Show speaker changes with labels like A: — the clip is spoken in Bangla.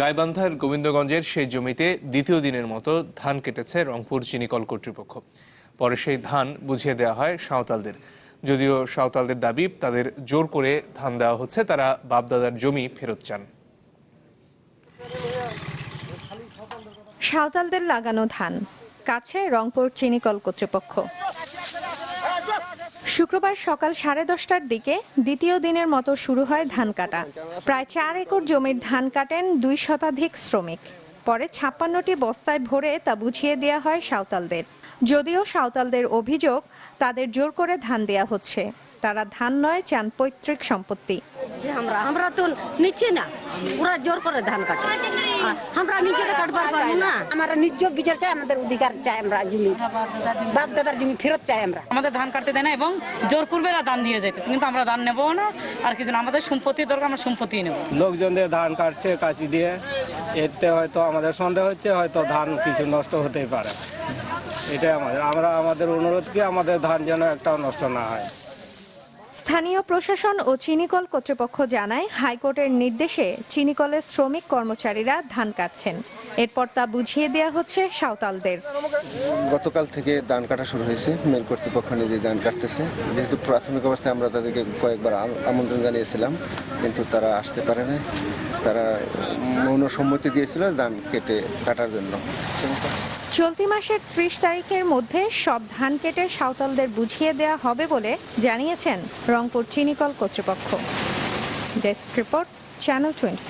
A: গাইবান্ধার গোবিন্দগঞ্জের সেই জমিতে দ্বিতীয় দিনের মতো ধান কেটেছে রংপুর চিনিকল কর্তৃপক্ষ। পরে সেই ধান বুঝিয়ে দেওয়া হয় সাঁওতালদের। যদিও সাঁওতালদের দাবি, তাদের জোর করে ধান দেওয়া হচ্ছে, তারা বাপদাদার জমি ফেরত চান।
B: সাঁওতালদের লাগানো ধান কাটছে রংপুর চিনিকল কর্তৃপক্ষ। শুক্রবার সকাল সাড়ে দশটার দিকে দ্বিতীয় দিনের মতো শুরু হয় ধান কাটা। প্রায় চার একর জমির ধান কাটেন দুই শতাধিক শ্রমিক। পরে ছাপ্পান্নটি বস্তায় ভরে তা বুঝিয়ে দেওয়া হয় সাঁওতালদের। যদিও সাঁওতালদের অভিযোগ, তাদের জোর করে ধান দেয়া হচ্ছে। তারা ধান নয়, চান পৈতৃক সম্পত্তি।
C: আমরা আমরা তো নিচ্ছি না। ওরা জোর করে ধান কাটে। নিজেরা কাটবার পারব না?
D: আমরা নিজ বিচার চাই আমাদের অধিকার চাই আমরা জমি। বাপ দাদার জমি ফেরত চাই আমরা।
E: আমাদের ধান কাটতে দেয় না এবং জোর দান দিয়ে যাইতেছে কিন্তু আমরা দান নেব না আর কিছু না। আমাদের সম্পত্তি দরকার আমরা সম্পত্তি নেব।
F: লোকজনদের ধান কাটছে কাঁচি দিয়ে এতে হয়তো আমাদের সন্দেহ হচ্ছে হয়তো ধান কিছু নষ্ট হতেই পারে। এটাই আমাদের আমরা আমাদের অনুরোধ কি আমাদের ধান যেন একটাও নষ্ট না হয়।
B: স্থানীয় প্রশাসন ও চিনিকল কর্তৃপক্ষ জানায়, হাইকোর্টের নির্দেশে চিনিকলের শ্রমিক কর্মচারীরা ধান কাটছেন। এরপর তা বুঝিয়ে দেওয়া হচ্ছে সাঁওতালদের।
G: গতকাল থেকে ধান কাটা শুরু হয়েছে। মেল কর্তৃপক্ষ নিজে ধান কাটতেছে। যেহেতু প্রাথমিক অবস্থায় আমরা তাদেরকে কয়েকবার আমন্ত্রণ জানিয়েছিলাম, কিন্তু তারা আসতে পারে না তারা মৌন সম্মতি দিয়েছিল ধান কেটে কাটার জন্য।
B: চলতি মাসের ত্রিশ তারিখের মধ্যে সব ধান কেটে সাঁওতালদের বুঝিয়ে দেওয়া হবে বলে জানিয়েছেন রংপুর চিনিকল কর্তৃপক্ষ। Desk report channel twenty